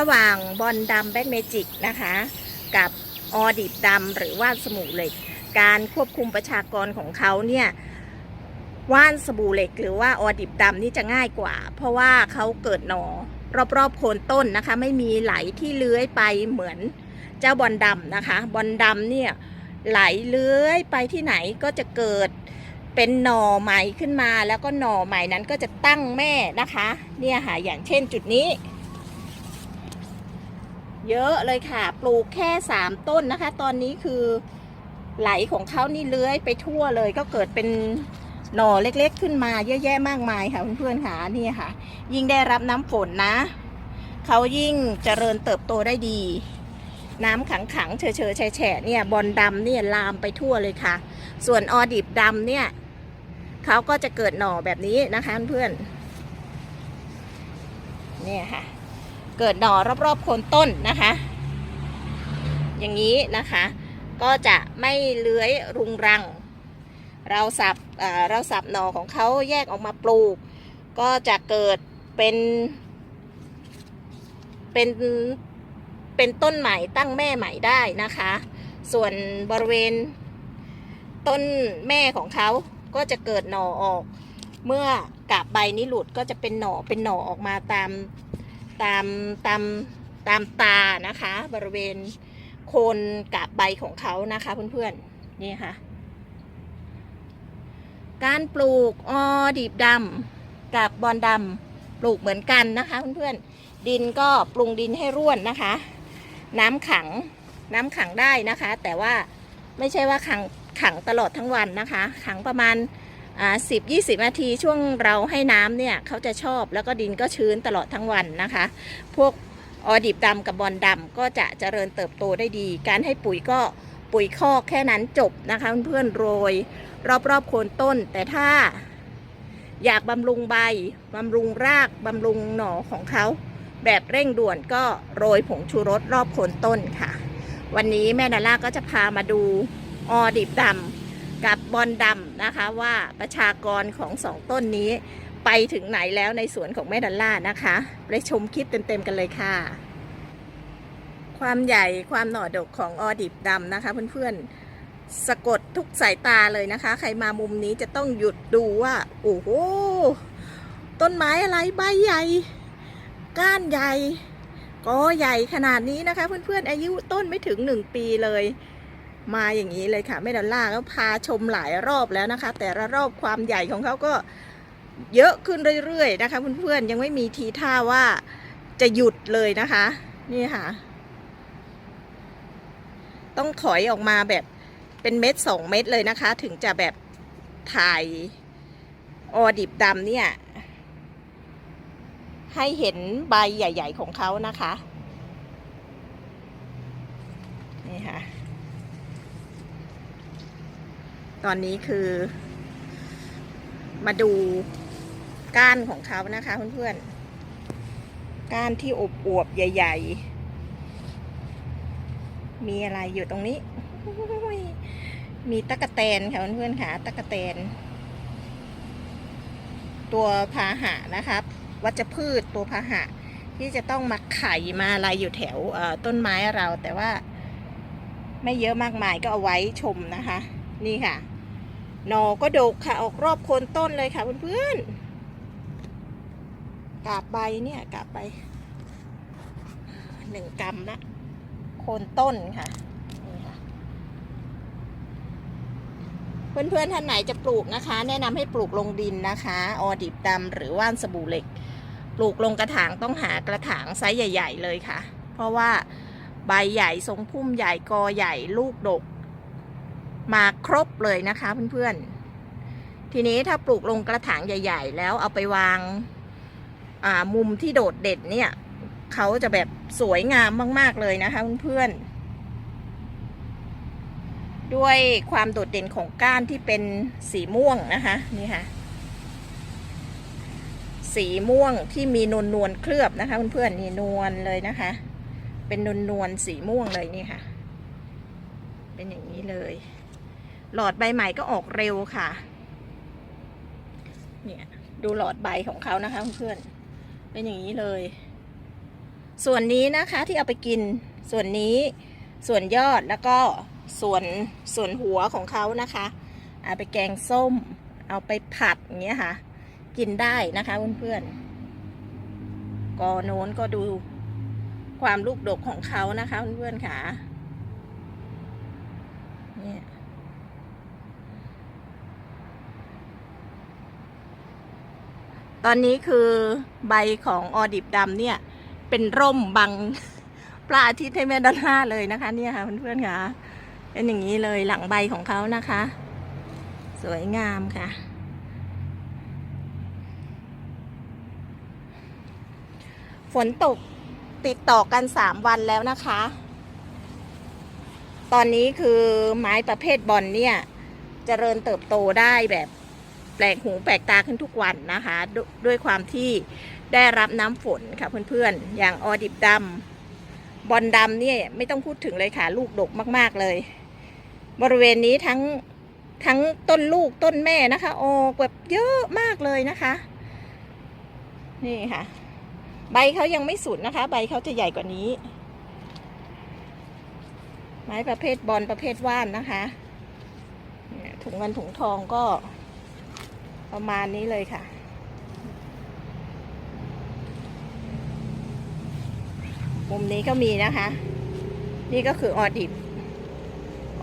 ระหว่างบอลดำแบ็กเมจิกนะคะ กับออดิบดำหรือว่านสมูเหล็ก การควบคุมประชากรของเขาเนี่ยว่านสบู่เหล็ก หรือว่าออดิบดำนี่จะง่ายกว่า เพราะว่าเขาเกิดหนอรอบๆโคนต้นนะคะ ไม่มีไหลที่เลื้อยไปเหมือนเจ้าบอลดำนะคะ บอลดำเนี่ยไหลเลื้อยไปที่ไหนก็จะเกิดเป็นหน่อใหม่ขึ้นมาแล้วก็หน่อใหม่นั้นก็จะตั้งแม่นะคะ เนี่ยค่ะอย่างเช่นจุดนี้ เยอะเลยค่ะ ปลูกแค่สามต้นนะคะ ตอนนี้คือไหลของเขานี่เลื้อยไปทั่วเลย ก็เกิดเป็นหน่อเล็กๆ ขึ้นมาเยอะแยะมากมายค่ะเพื่อนๆค่ะนี่ค่ะ ยิ่งได้รับน้ำฝนนะเขายิ่งเจริญเติบโตได้ดี น้ำขังๆเฉยเฉยแฉะเนี่ยบอลดำเนี่ยลามไปทั่วเลยค่ะ ส่วนออดิบดำเนี่ยเขาก็จะเกิดหน่อแบบนี้นะคะเพื่อนเนี่ยค่ะ เกิดหน่อรอบๆโคนต้นนะคะ อย่างนี้นะคะ ก็จะไม่เลื้อยรุงรัง เราสับเอ่อเราสับหน่อของเขาแยกออกมาปลูก ก็จะเกิดเป็นเป็นเป็นต้นใหม่ตั้งแม่ใหม่ได้นะคะ ส่วนบริเวณต้นแม่ของเขาก็จะเกิดหน่อออก เมื่อกาบใบนี้หลุดก็จะเป็นหน่อเป็นหน่อออกมาตาม ตามตามตามตานะคะ บริเวณโคนกาบใบของเขานะคะเพื่อนๆนี่ค่ะ การปลูกออดีบดำกับบอลดำปลูกเหมือนกันนะคะเพื่อนๆดินก็ปรุงดินให้ร่วนนะคะ น้ำขังน้ำขังได้นะคะ แต่ว่าไม่ใช่ว่าขังขังตลอดทั้งวันนะคะ ขังประมาณ สิบยี่สิบนาทีช่วงเราให้น้ำเนี่ยเขาจะชอบแล้วก็ดินก็ชื้นตลอดทั้งวันนะคะ พวกออดิบดำกับบอลดำก็จะเจริญเติบโตได้ดี การให้ปุ๋ยก็ปุ๋ยคอกแค่นั้นจบนะคะเพื่อนๆโรย รอบๆโคนต้น แต่ถ้าอยากบำรุงใบบำรุงรากบำรุงหน่อของเขา แบบเร่งด่วนก็โรยผงชูรสรอบโคนต้นค่ะ วันนี้แม่ดาล่าก็จะพามาดูออดิบดำ กับบอลดำนะคะว่าประชากรของสองต้นนี้ไปถึงไหนแล้วในสวนของแม่ดัลล่านะคะไปชมคลิปเต็มๆกันเลยค่ะ ความใหญ่ความหน่อดกของออดิบดำนะคะเพื่อนๆสะกดทุกสายตาเลยนะคะ ใครมามุมนี้จะต้องหยุดดูว่า โอ้โหต้นไม้อะไรใบใหญ่ ก้านใหญ่ก็ใหญ่ขนาดนี้นะคะ เพื่อนๆอายุต้นไม่ถึงหนึ่งปีเลย มาอย่างนี้เลยค่ะแม่ดอลล่าก็พาชมหลายรอบแล้วนะคะ แต่ละรอบความใหญ่ของเขาก็เยอะขึ้นเรื่อยๆนะคะเพื่อนๆยังไม่มีทีท่าว่าจะหยุดเลยนะคะ นี่ค่ะ ต้องถอยออกมาแบบเป็นเม็ดสองเม็ดเลยนะคะ ถึงจะแบบถ่ายออดิบดำเนี่ย ให้เห็นใบใหญ่ ๆของเขานะคะ นี่ค่ะ ตอนนี้คือ มาดูก้านของเขานะคะเพื่อนๆ ก้านที่อบอวบใหญ่ ๆ มีอะไรอยู่ตรงนี้ มีตะกะแตนค่ะเพื่อนๆค่ะตะกะแตน ตัวพาหะนะคะวัชพืชตัวพาหะ ที่จะต้องมาไข่มาอะไรอยู่แถวต้นไม้เราแต่ว่า ไม่เยอะมากมายก็เอาไว้ชมนะคะ นี่ค่ะ หนอก็ดกค่ะ ออกรอบโคนต้นเลยค่ะเพื่อนๆกาบใบเนี่ยกาบใบหนึ่งกรัมละโคนต้นค่ะเพื่อนๆท่านไหนจะปลูกนะคะ แนะนำให้ปลูกลงดินนะคะ ออดิบดำหรือว่านสบู่เหล็ก ปลูกลงกระถางต้องหากระถางไซส์ใหญ่ ๆ เลยค่ะ เพราะว่าใบใหญ่ทรงพุ่มใหญ่กอใหญ่ลูกดก มาครบเลยนะคะเพื่อนๆ ทีนี้ถ้าปลูกลงกระถางใหญ่ ๆ แล้วเอาไปวางอ่ามุมที่โดดเด่นเนี่ยเขาจะแบบสวยงามมาก ๆ เลยนะคะเพื่อนๆ ด้วยความโดดเด่นของก้านที่เป็นสีม่วงนะคะนี่ค่ะ สีม่วงที่มีนวลนวลเคลือบนะคะเพื่อนๆนี่นวลเลยนะคะ เป็นนวลนวลสีม่วงเลยนี่ค่ะ เป็นอย่างนี้เลย หลอดใบใหม่ก็ออกเร็วค่ะ เนี่ยดูหลอดใบของเขานะคะเพื่อนเป็นอย่างนี้เลย ส่วนนี้นะคะที่เอาไปกินส่วนนี้ส่วนยอดแล้วก็ส่วนส่วนหัวของเขานะคะเอาไปแกงส้ม เอาไปผัดอย่างเงี้ยค่ะ กินได้นะคะเพื่อนๆกอโน้นก็ดูความลูกดกของเขานะคะเพื่อนๆค่ะเนี่ย ตอนนี้คือใบของออดิบดำเนี่ย เป็นร่มบังพระอาทิตย์ให้แม่ดอลล่าร์เลยนะคะ เนี่ยค่ะเพื่อนๆค่ะเป็นอย่างนี้เลยหลังใบของเขานะคะ สวยงามค่ะ ฝนตกติดต่อกันสามวันแล้วนะคะ ตอนนี้คือไม้ประเภทบอลเนี่ยจเจริญเติบโตได้แบบ ปลกหูแปลกตาขึ้นทุกวันนะคะดด้วยความที่ได้รับน้ำฝนค่ะเพื่อนๆ อย่างออดิบดำบอลดำเนี่ยไม่ต้องพูดถึงเลยค่ะ ลูกดกมากๆเลย บริเวณนี้ทั้งทั้งต้นลูกต้นแม่นะคะออกแบบเยอะมากเลยนะคะ นี่ค่ะ ใบเขายังไม่สุดนะคะ ใบเขาจะใหญ่กว่านี้ ไม้ประเภทบอลประเภทว่านนะคะถุงเงินถุงทองก็ ประมาณนี้เลยค่ะ มุมนี้ก็มีนะคะ นี่ก็คือออดิบ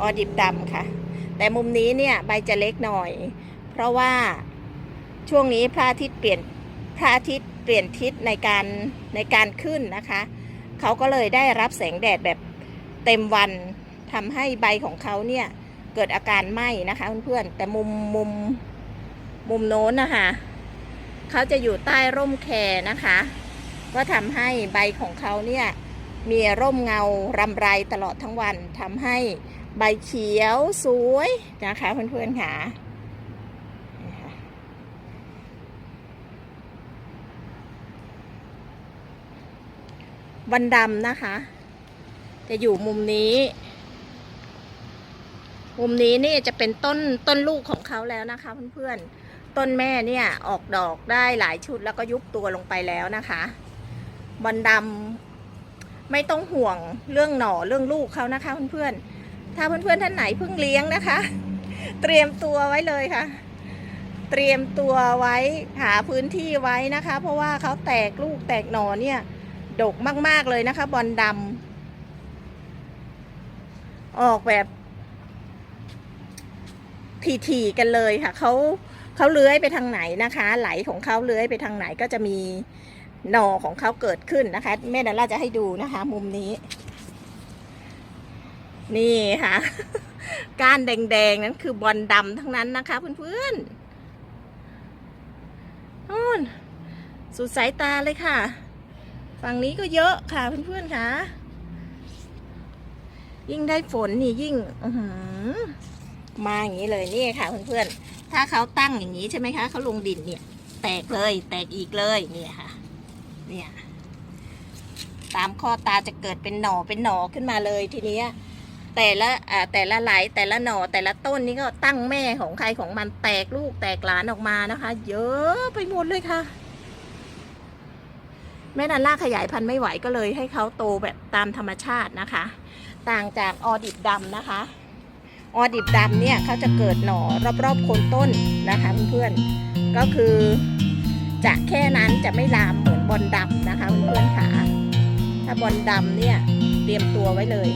ออดิบดำค่ะ แต่มุมนี้เนี่ยใบจะเล็กหน่อย เพราะว่าช่วงนี้พระอาทิตย์เปลี่ยนพระอาทิตย์เปลี่ยนทิศในการในการขึ้นนะคะ เขาก็เลยได้รับแสงแดดแบบเต็มวันทำให้ใบของเขาเนี่ยเกิดอาการไหม้นะคะเพื่อนๆแต่มุมมุม มุมโน้นนะคะ เขาจะอยู่ใต้ร่มแคนะคะ ก็ทำให้ใบของเขาเนี่ยมีร่มเงารำไรตลอดทั้งวันทำให้ใบเขียวสวยนะคะเพื่อนๆค่ะนี่ค่ะวันดำนะคะ จะอยู่มุมนี้ มุมนี้นี่จะเป็นต้นต้นลูกของเขาแล้วนะคะเพื่อนๆ ต้นแม่เนี่ยออกดอกได้หลายชุดแล้วก็ยุบตัวลงไปแล้วนะคะวันดำไม่ต้องห่วงเรื่องหน่อเรื่องลูกเขานะคะเพื่อนๆถ้าเพื่อนๆท่านไหนเพิ่งเลี้ยงนะคะ เตรียมตัวไว้เลยค่ะ เตรียมตัวไว้หาพื้นที่ไว้นะคะ เพราะว่าเขาแตกลูกแตกหน่อเนี่ยดกมากๆเลยนะคะ บอลดำออกแบบถี่ๆกันเลยค่ะเขา เขาเลื้อยไปทางไหนนะคะ ไหลของเขาเลื้อยไปทางไหนก็จะมีหน่อของเขาเกิดขึ้นนะคะ แม่ดาล่าจะให้ดูนะคะ มุมนี้ นี่ค่ะ ก้านแดงๆนั้นคือบอลดำทั้งนั้นนะคะ เพื่อนๆนู่นสุดสายตาเลยค่ะ ฝั่งนี้ก็เยอะค่ะเพื่อนๆค่ะ ยิ่งได้ฝนนี่ยิ่งมาอย่างนี้เลยนี่ค่ะเพื่อนๆ ถ้าเขาตั้งอย่างนี้ใช่ไหมคะเขาลงดินเนี่ย แตกเลยแตกอีกเลยเนี่ยค่ะ เนี่ยตามข้อตาจะเกิดเป็นหน่อเป็นหน่อขึ้นมาเลยทีนี้แต่ละอ่าแต่ละไหลแต่ละหน่อแต่ละต้นนี่ก็ตั้งแม่ของใครของมันแตกลูกแตกหลานออกมานะคะ เยอะไปหมดเลยค่ะ แม่นันล่าขยายพันธุ์ไม่ไหวก็เลยให้เขาโตแบบตามธรรมชาตินะคะ ต่างจากออดิบดำนะคะ ออดิบดำเนี่ยเขาจะเกิดหน่อรอบๆโคนต้นนะคะเพื่อนๆก็คือจะแค่นั้นจะไม่ลามเหมือนบอลดำนะคะเพื่อนๆค่ะถ้าบอลดำเนี่ยเตรียมตัวไว้เลย